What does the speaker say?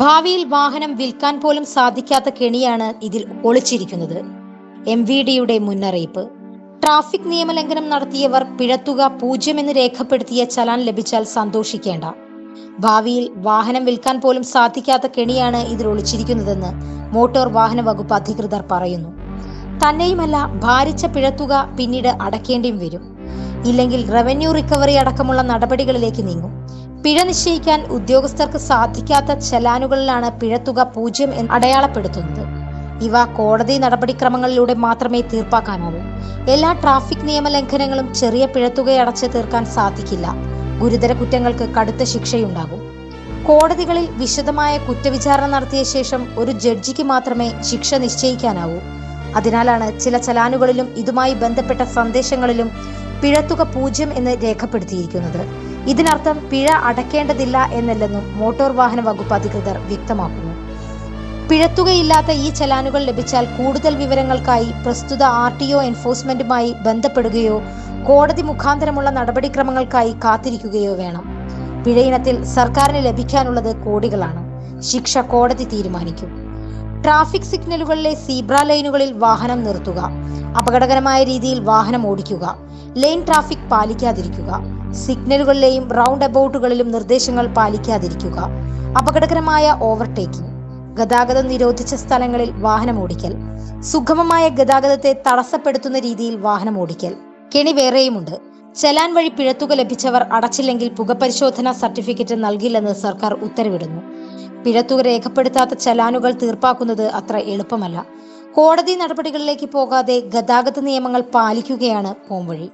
ഭാവിയിൽ വാഹനം വിൽക്കാൻ പോലും സാധിക്കാത്ത കെണിയാണ് ഇതിൽ ഒളിച്ചിരിക്കുന്നത്. എം വി ഡിയുടെ മുന്നറിയിപ്പ്. ട്രാഫിക് നിയമലംഘനം നടത്തിയവർ പിഴത്തുക പൂജ്യമെന്ന് രേഖപ്പെടുത്തിയ ചലാൻ ലഭിച്ചാൽ സന്തോഷിക്കേണ്ട. ഭാവിയിൽ വാഹനം വിൽക്കാൻ പോലും സാധിക്കാത്ത കെണിയാണ് ഇതിൽ ഒളിച്ചിരിക്കുന്നതെന്ന് മോട്ടോർ വാഹന വകുപ്പ് അധികൃതർ പറയുന്നു. തന്നെയുമല്ല ഭാരിച്ച പിഴത്തുക പിന്നീട് അടക്കേണ്ടിയും വരും. ഇല്ലെങ്കിൽ റവന്യൂ റിക്കവറി അടക്കമുള്ള നടപടികളിലേക്ക് നീങ്ങും. പിഴ നിശ്ചയിക്കാൻ ഉദ്യോഗസ്ഥർക്ക് സാധിക്കാത്ത ചലാനുകളിലാണ് പിഴത്തുക പൂജ്യം എന്ന് അടയാളപ്പെടുത്തുന്നത്. ഇവ കോടതി നടപടിക്രമങ്ങളിലൂടെ മാത്രമേ തീർപ്പാക്കാനാവൂ. എല്ലാ ട്രാഫിക് നിയമലംഘനങ്ങളും ചെറിയ പിഴത്തുകയടച്ച് തീർക്കാൻ സാധിക്കില്ല. ഗുരുതര കുറ്റങ്ങൾക്ക് കടുത്ത ശിക്ഷയുണ്ടാകും. കോടതികളിൽ വിശദമായ കുറ്റവിചാരണ നടത്തിയ ശേഷം ഒരു ജഡ്ജിക്ക് മാത്രമേ ശിക്ഷ നിശ്ചയിക്കാനാവൂ. അതിനാലാണ് ചില ചലാനുകളിലും ഇതുമായി ബന്ധപ്പെട്ട സന്ദേശങ്ങളിലും പിഴത്തുക പൂജ്യം എന്ന് രേഖപ്പെടുത്തിയിരിക്കുന്നത്. ഇതിനർത്ഥം പിഴ അടക്കേണ്ടതില്ല എന്നല്ലെന്നും മോട്ടോർ വാഹന വകുപ്പ് അധികൃതർ വ്യക്തമാക്കുന്നു. പിഴത്തുകയില്ലാത്ത ഈ ചലാനുകൾ ലഭിച്ചാൽ കൂടുതൽ വിവരങ്ങൾക്കായി പ്രസ്തുത ആർ ടി ഒ എൻഫോഴ്സ്മെന്റുമായി ബന്ധപ്പെടുകയോ കോടതി മുഖാന്തരമുള്ള നടപടിക്രമങ്ങൾക്കായി കാത്തിരിക്കുകയോ വേണം. പിഴയിനത്തിൽ സർക്കാരിന് ലഭിക്കാനുള്ളത് കോടികളാണ്. ശിക്ഷ കോടതി തീരുമാനിക്കും. ട്രാഫിക് സിഗ്നലുകളിലെ സീബ്ര ലൈനുകളിൽ വാഹനം നിർത്തുക. അപകടകരമായ രീതിയിൽ വാഹനം ഓടിക്കുക. ലൈൻ ട്രാഫിക് പാലിക്കാതിരിക്കുക. സിഗ്നലുകളിലെയും റൗണ്ട് അബൌട്ടുകളിലും നിർദ്ദേശങ്ങൾ പാലിക്കാതിരിക്കുക അപകടകരമായ ഓവർടേക്കിംഗ് ഗതാഗതം നിരോധിച്ച സ്ഥലങ്ങളിൽ വാഹനം ഓടിക്കൽ സുഗമമായ ഗതാഗതത്തെ തടസ്സപ്പെടുത്തുന്ന രീതിയിൽ വാഹനം ഓടിക്കൽ കെണി വേറെയുമുണ്ട്. ചലാൻ വഴി പിഴത്തുക ലഭിച്ചവർ അടച്ചില്ലെങ്കിൽ പുകപരിശോധനാ സർട്ടിഫിക്കറ്റ് നൽകില്ലെന്ന് സർക്കാർ ഉത്തരവിടുന്നു. പിഴത്തുക രേഖപ്പെടുത്താത്ത ചലാനുകൾ തീർപ്പാക്കുന്നത് അത്ര എളുപ്പമല്ല. കോടതി നടപടികളിലേക്ക് പോകാതെ ഗതാഗത നിയമങ്ങൾ പാലിക്കുകയാണ് പോംവഴി.